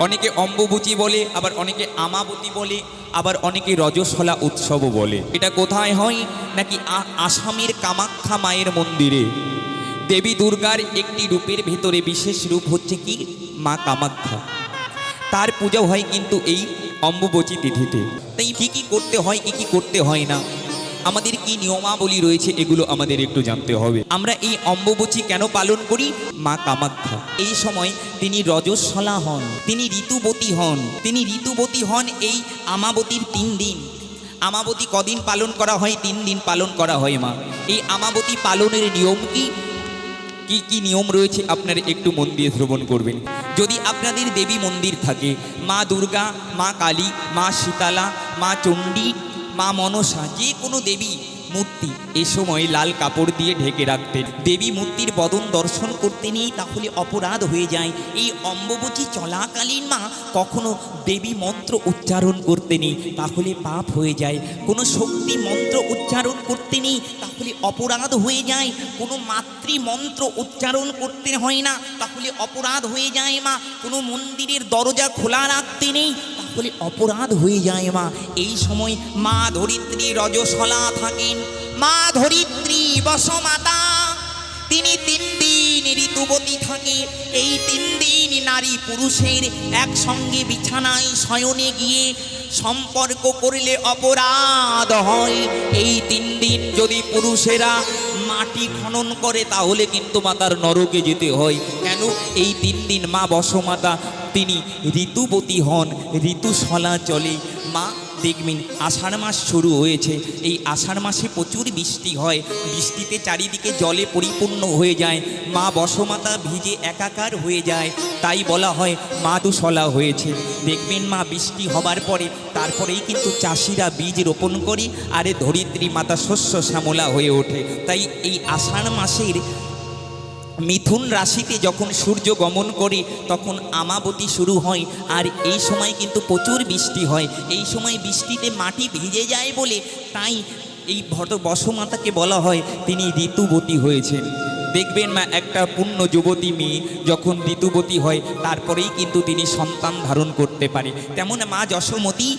অনেকে অম্বুবচী বলে, আবার অনেকে আমাবতী বলে, আবার অনেকে রজস্বলা উৎসবও বলে। এটা কোথায় হয়? নাকি আসামের কামাখ্যা মায়ের মন্দিরে? দেবী দুর্গার একটি রূপের ভেতরে বিশেষ রূপ হচ্ছে কি? মা কামাখ্যা। তার পূজা হয় কিন্তু এই অম্বুবচী তিথিতে। তাই কি কি করতে হয়, কি কি করতে হয় না? আমাদের কি নিয়মাবলী রয়েছে, এগুলো আমাদের একটু জানতে হবে। আমরা এই অম্বুবচী কেন পালন করি? মা কামাখ্যা। এই সময় তিনি রজস্বলা হন, তিনি ঋতুবতী হন, তিনি ঋতুবতী হন এই আমাবতীর তিন দিন। আমাবতী কদিন পালন করা হয়? তিন দিন পালন করা হয়, মা। এই আমাবতী পালনের নিয়ম কি? কি কি নিয়ম রয়েছে? আপনারা একটু মন দিয়ে শ্রবণ করবেন। যদি আপনাদের দেবী মন্দির থাকে, মা দুর্গা, মা কালী, মা শীতালা, মা চণ্ডী মা মনসা, যে কোনো দেবী মূর্তি এ সময় লাল কাপড় দিয়ে ঢেকে রাখতেন। দেবী মূর্তির বদন দর্শন করতে নেই, তাহলে অপরাধ হয়ে যায়। এই অম্বুবচী চলাকালীন মা কখনো দেবী মন্ত্র উচ্চারণ করতে নেই, তাহলে পাপ হয়ে যায়। কোনো শক্তি মন্ত্র উচ্চারণ করতে নেই, তাহলে অপরাধ হয়ে যায়। কোনো মাতৃ মন্ত্র উচ্চারণ করতে হয় না, তাহলে অপরাধ হয়ে যায় মা। কোনো মন্দিরের দরজা খোলা রাখতে নেই তাহলে অপরাধ হয়ে যায় মা। এই সময় মা ধরিত্রী রজসলা থাকেন। মা ধরিত্রী বসমাতা, তিনি তিন দিন ঋতুবতী থাকে। এই তিন দিন নারী পুরুষের একসঙ্গে বিছানায় শয়নে গিয়ে সম্পর্ক করলে অপরাধ হয়। এই তিন দিন যদি পুরুষেরা মাটি খনন করে, তাহলে কিন্তু মাতার নরকে যেতে হয়। কেন? এই তিন দিন মা বসমাতা, তিনি ঋতুপতি হন, ঋতুশলা চলে। মা দেখবেন আষাঢ় মাস শুরু হয়েছে। এই আষাঢ় মাসে প্রচুর বৃষ্টি হয়। বৃষ্টিতে চারিদিকে জলে পরিপূর্ণ হয়ে যায়। মা বসমাতা ভিজে একাকার হয়ে যায়। তাই বলা হয় মা দুসলা হয়েছে। দেখবেন মা বৃষ্টি হবার পরে তারপরেই কিন্তু চাষিরা বীজ রোপণ করে আরে ধরিত্রী মাতা শস্য শ্যামলা হয়ে ওঠে। তাই এই আষাঢ় মাসের মিথুন রাশিতে যখন সূর্য গমন করে, তখন আমাবতী শুরু হয়। আর এই সময় কিন্তু প্রচুর বৃষ্টি হয়। এই সময় বৃষ্টিতে মাটি ভিজে যায় বলে তাই এই ভট বসমাতাকে বলা হয়, তিনি ঋতুবতী হয়েছেন। দেখবেন মা একটা পূর্ণ যুবতী মেয়ে যখন ঋতুবতী হয়, তারপরেই কিন্তু তিনি সন্তান ধারণ করতে পারে। তেমন মা যশোমতী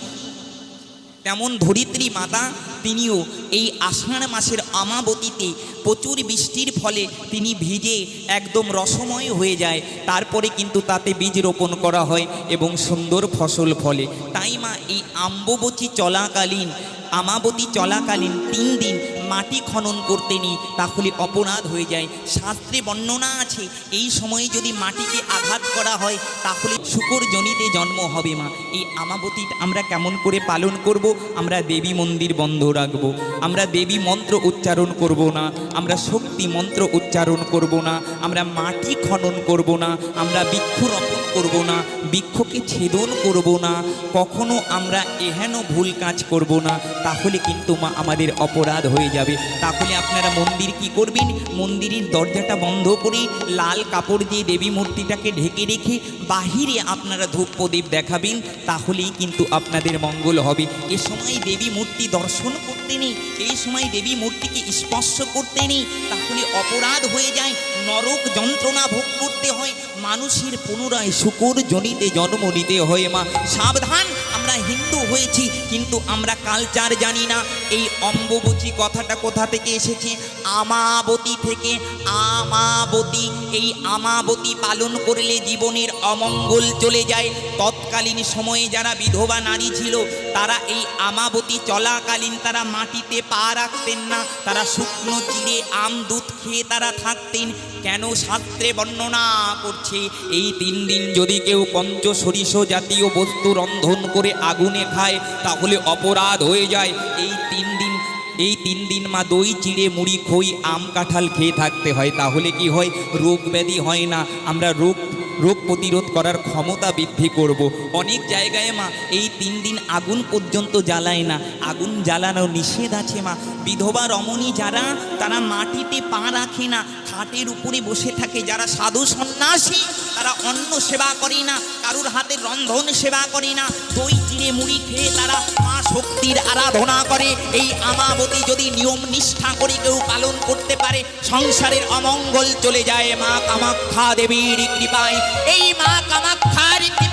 তেমন ধরিত্রী মাতা তিনিও এই আষাঢ় মাসের আমাবতীতে প্রচুর বৃষ্টির ফলে তিনি ভিজে একদম রসময় হয়ে যায়। তারপরে কিন্তু তাতে বীজ রোপণ করা হয় এবং সুন্দর ফসল ফলে। তাই মা, এই আম্ববতী চলাকালীন, আমাবতী চলাকালীন তিন দিন মাটি খনন করতে নি তাহলে অপরাধ হয়ে যায়। শাস্ত্রে বর্ণনা আছে, এই সময়ে যদি মাটিকে আঘাত করা হয়, তাহলে শুকর জনিতে জন্ম হবে মা। এই আমাবতী আমরা কেমন করে পালন করব? আমরা দেবী মন্দির বন্ধ রাখব। আমরা দেবী মন্ত্র উচ্চারণ করব না। আমরা শক্তি মন্ত্র উচ্চারণ করব না, আমরা মাটি খনন করব না, আমরা বৃক্ষরোপণ করব না, বৃক্ষকে ছেদন করব না, কখনো আমরা এহেন ভুল কাজ করব না, তাহলে কিন্তু মা আমাদের অপরাধ হয়ে যাবে। তাহলে আপনারা মন্দির কি করবেন? মন্দিরের দরজাটা বন্ধ করে লাল কাপড় দিয়ে দেবী মূর্তিটাকে ঢেকে রেখে বাহিরে আপনারা ধূপ প্রদীপ দেখাবেন, তাহলেই কিন্তু আপনাদের মঙ্গল হবে। এ সময় দেবী মূর্তি দর্শন করতে এই সময় দেবী মূর্তিকে স্পর্শ করতেনি, তাহলে অপরাধ হয়ে যায়। নরক যন্ত্রণা ভোগ করতে হয় মানুষের পুনরায় শুকুর জনিতে জন্ম নিতে হয় মা। সাবধান, আমরা হিন্দু হয়েছি, কিন্তু আমরা কালচার জানি না। এই অম্বুবচী কথাটা কোথা থেকে এসেছে? আমাবতী থেকে। আমাবতী, এই আমাবতী পালন করলে জীবনের অমঙ্গল চলে যায়। তৎকালীন সময়ে যারা বিধবা নারী ছিল, তারা এই আমাবতী চলাকালীন তারা মাটিতে পা রাখতেন না। তারা শুকনো চিড়ে, আম, দুধ খেয়ে তারা থাকতেন। কেন শাস্ত্রে বর্ণনা করছে? এই তিন দিন যদি কেউ পঞ্চ সরিষ জাতীয় বস্তু রন্ধন করে আগুনে খায়, তাহলে অপরাধ হয়ে যায়। এই তিন দিন, এই তিন দিন মা দই, চিড়ে, মুড়ি, খই, আম, কাঁঠাল খেয়ে থাকতে হয়। তাহলে কি হয়? রোগ ব্যাধি হয় না। আমরা রোগ রোগ প্রতিরোধ করার ক্ষমতা বৃদ্ধি করব। অনেক জায়গায় মা, এই তিন দিন আগুন পর্যন্ত জ্বালায় না। আগুন জ্বালানো নিষেধ আছে মা। বিধবা রমণী যারা, তারা মাটিতে পা রাখে না। খাটের উপরে বসে থাকে। যারা সাধু সন্ন্যাসী, তারা অন্ন সেবা করে না, কারুর হাতে রন্ধন সেবা করে না। দই, চিড়ে, মুড়ি খেয়ে তারা মা শক্তির আরাধনা করে। এই আমাবতী যদি নিয়ম নিষ্ঠা করে কেউ পালন করতে পারে, সংসারের অমঙ্গল চলে যায় মা কামাখ্যা দেবীর কৃপায়। এই মা কামাখ্যার কৃপা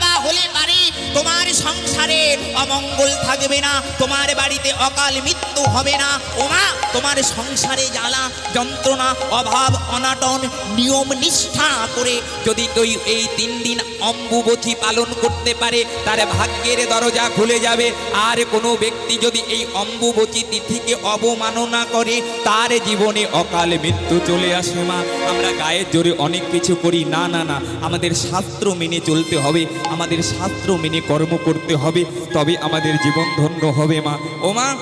হলে অমঙ্গল থাকবে না, তোমার বাড়িতে অকাল মৃত্যু হবে না। ওমা, তোমার সংসারে জ্বালা, যন্ত্রণা, অভাব, অনাটন, নিয়ম নিষ্ঠা করে যদি কেউ এই তিন দিন অম্বুবচী পালন করতে পারে, তার ভাগ্যের দরজা খুলে যাবে। আর কোনো ব্যক্তি যদি এই অম্বুবচী তিথিকে অবমাননা করে, তার জীবনে অকাল মৃত্যু চলে আসে মা। আমরা গায়ের জোরে অনেক কিছু করি। না না না, আমাদের শাস্ত্র মেনে চলতে হবে। আমাদের শাস্ত্র মেনে কর্ম করতে হবে, তবে আমাদের জীবন ধন্য হবে মা। ও মা,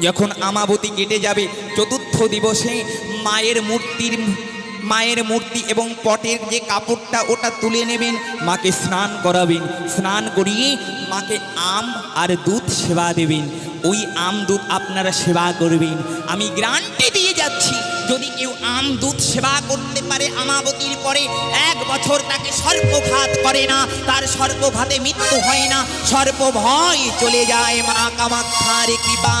যখন আমাবতী কেটে যাবে, চতুর্থ দিবসে মায়ের মূর্তির, মায়ের মূর্তি এবং পটের যে কাপড়টা, ওটা তুলে নেবেন, মাকে স্নান করাবেন। স্নান করিয়ে মাকে আম আর দুধ সেবা দেবেন। ওই আম দুধ আপনারা সেবা করবেন। আমি গ্রান্টি দিয়ে যাচ্ছি দুধ সেবা করতে পারে আমাবতীর পরে। এক বছর তাকে সর্পঘাত করে না। তার সর্পঘাতে মৃত্যু হয় না। সর্প ভয় চলে যায় মা কামাক্ষার কৃপা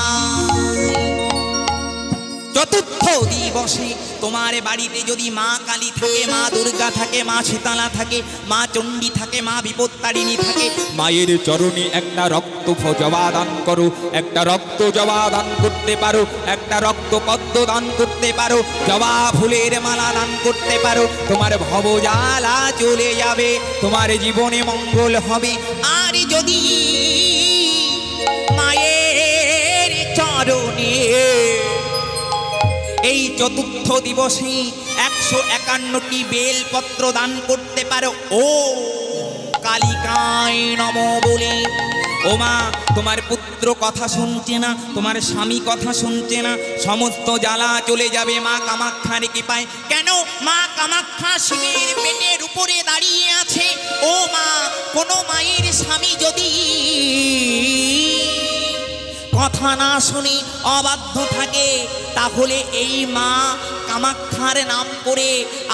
চতুর্থ দিবসে তোমার বাড়িতে যদি মা কালী থাকে, মা দুর্গা থাকে, মা শীতলা থাকে, মা চণ্ডী থাকে, মা বিপত্তারিণী থাকে, মায়ের চরণে একটা রক্ত জবা দান করো। একটা রক্ত জবা দান করতে পারো, একটা রক্ত পদ্ম দান করতে পারো, জবা ফুলের মালা দান করতে পারো, তোমার ভবজালা চলে যাবে, তোমার জীবনে মঙ্গল হবে। আর যদি মায়ের চরণে এই চতুর্থ দিবসে একশো একান্নটি বেলপত্র দান করতে পারো, ও কালিকায় নম বলে ও মা তোমার পুত্র কথা শুনছে না, তোমার স্বামী কথা শুনছে না, সমস্ত জ্বালা চলে যাবে মা কামাক্ষার কৃপায়। কেন? মা কামাক্ষা শিবের পেটের উপরে দাঁড়িয়ে আছে। ও মা কোনো মায়ের স্বামী যদি কথা না শুনে অবাধ্য থাকে, তাহলে এই মা কামাক্ষার নাম করে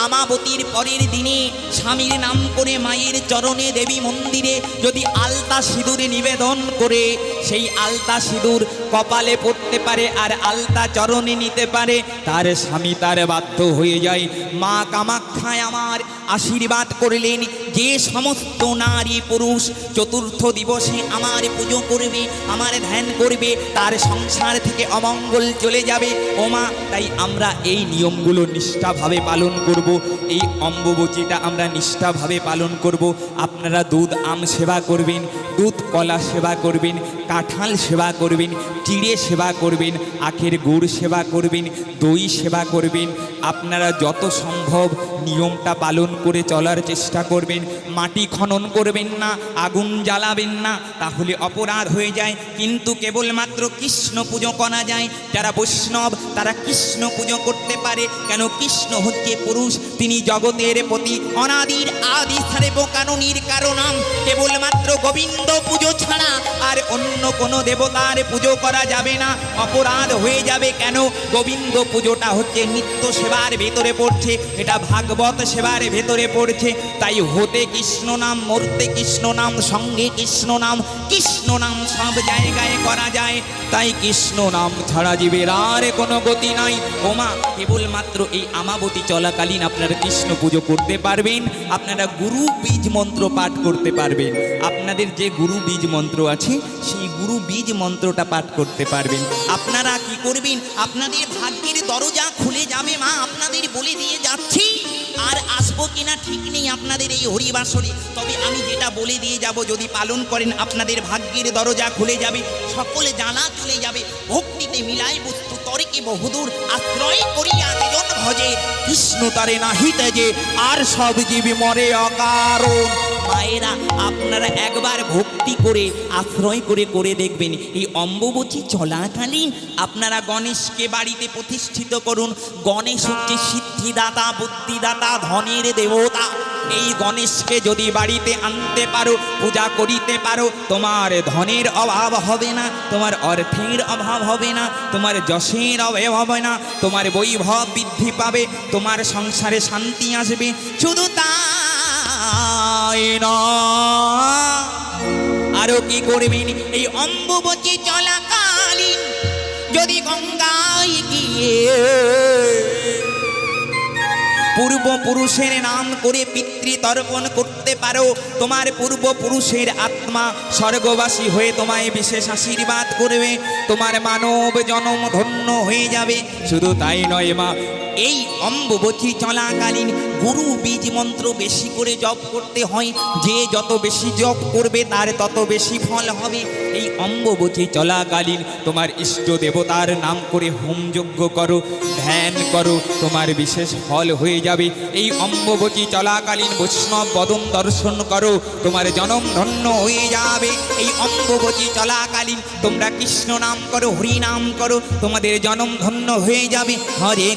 আমাবতীর পরের দিনে স্বামীর নাম করে মায়ের চরণে দেবী মন্দিরে যদি আলতা সিঁদুরে নিবেদন করে, সেই আলতা সিঁদুর কপালে পড়তে পারে আর আলতা চরণে নিতে পারে, তার স্বামী তার বাধ্য হয়ে যায়। মা কামাক্ষায় আমার আশীর্বাদ করলেন যে সমস্ত নারী পুরুষ চতুর্থ দিবসে আমার পুজো করবে, আমার ধ্যান করবে, তার সংসার থেকে অমঙ্গল চলে যাবে, ওমা, তাই আমরা এই নিয়মগুলো নিষ্ঠাভাবে পালন করব, এই অম্বুবচিটা আমরা নিষ্ঠাভাবে পালন করব। আপনারা দুধ আম সেবা করবেন, দুধ কলা সেবা করবেন, কাঁঠাল সেবা করবেন, চিড়ে সেবা করবেন, আখের গুড় সেবা করবেন, দই সেবা করবেন। আপনারা যত সম্ভব নিয়মটা পালন করে চলার চেষ্টা করবেন মাটি খনন করবেন না, আগুন জ্বালাবেন না, তাহলে অপরাধ হয়ে যায়। কিন্তু কেবলমাত্র কৃষ্ণ পুজো করা যায়। যারা বৈষ্ণব, তারা কৃষ্ণ পুজো করতে পারে। কেন কৃষ্ণ হচ্ছে পুরুষ? তিনি জগতের প্রতি অনাদির আদি কাননির কারণাম কেবলমাত্র গোবিন্দ পুজো ছাড়া আর অন্য কোনো দেবতার পুজো করা যাবে না। অপরাধ হয়ে যাবে কেন? গোবিন্দ পুজোটা হচ্ছে নিত্য সেবার ভেতরে পড়ছে। এটা ভাগবত সেবার ভেতরে পড়ছে। তাই হতে কৃষ্ণ নাম, মরতে কৃষ্ণ নাম, সঙ্গে কৃষ্ণ নাম কৃষ্ণ নাম সব জায়গায় করা যায়। তাই কৃষ্ণ নাম ছাড়া জীবের আর কোনো গতি নাই। ওমা কেবলমাত্র এই আমাবতী চলাকালীন আপনারা কৃষ্ণ পুজো করতে পারবেন, আপনারা গুরু বীজ মন্ত্র পাঠ করতে পারবেন। আপনাদের যে গুরু বীজ মন্ত্র আছে, সেই গুরু বীজ মন্ত্রটা পাঠ করতে পারবেন। করবেন? আপনাদের ভাগ্যের দরজা খুলে যাবে, মা। আপনাদের বলে দিয়ে যাচ্ছি। আর আসব কিনা ঠিক নেই আপনাদের এই হরিবাসরে। তবে আমি যেটা বলে দিয়ে যাব, যদি পালন করেন, আপনাদের ভাগ্যের দরজা খুলে যাবে, সকলে জানা চলে যাবে। ভক্তিতে মিলাই বস্তু, তর্কে বহুদূর, আশ্রয় করিয়া নিজন ভজে। কৃষ্ণ তারে নাহিতে যে আর সব জীবী মরে অকারণ। মায়েরা আপনারা একবার ভক্তি করে, আশ্রয় করে করে দেখবেন। এই অম্বুবচী চলাকালীন আপনারা গণেশকে বাড়িতে প্রতিষ্ঠিত করুন। গণেশ হচ্ছে সিদ্ধিদাতা, বুদ্ধিদাতা, ধনের দেবতা। এই গণেশকে যদি বাড়িতে আনতে পারো, পূজা করিতে পারো, তোমার ধনের অভাব হবে না, তোমার অর্থের অভাব হবে না, তোমার যশের অভাব হবে না, তোমার বৈভব বৃদ্ধি পাবে, তোমার সংসারে শান্তি আসবে। শুধু তাই আরও কি করবেন? এই অম্বুবচী চলাকালীন যদি গঙ্গায় গিয়ে পূর্বপুরুষের নাম করে পিতৃতর্পণ করতে পারো, তোমার পূর্বপুরুষের আত্মা স্বর্গবাসী হয়ে তোমায় বিশেষ আশীর্বাদ করবে। তোমার মানব জনম ধন্য হয়ে যাবে। শুধু তাই নয় মা এই অম্বুবচী চলাকালীন গুরু বীজ মন্ত্র বেশি করে জপ করতে হয়। যে যত বেশি জপ করবে, তার তত বেশি ফল হবে। এই অম্বুবচী চলাকালীন তোমার ইষ্ট দেবতার নাম করে হোমযজ্ঞ করো, ধ্যান করো, তোমার বিশেষ ফল হয়ে যাবে। এই অম্বুবচী চলাকালীন বৈষ্ণব বদন দর্শন করো, তোমার জনম ধন্য হয়ে যাবে। এই অম্বুবচী চলাকালীন তোমরা কৃষ্ণ নাম করো, হরি নাম করো, তোমাদের জনম ধন্য হয়ে যাবে। হরে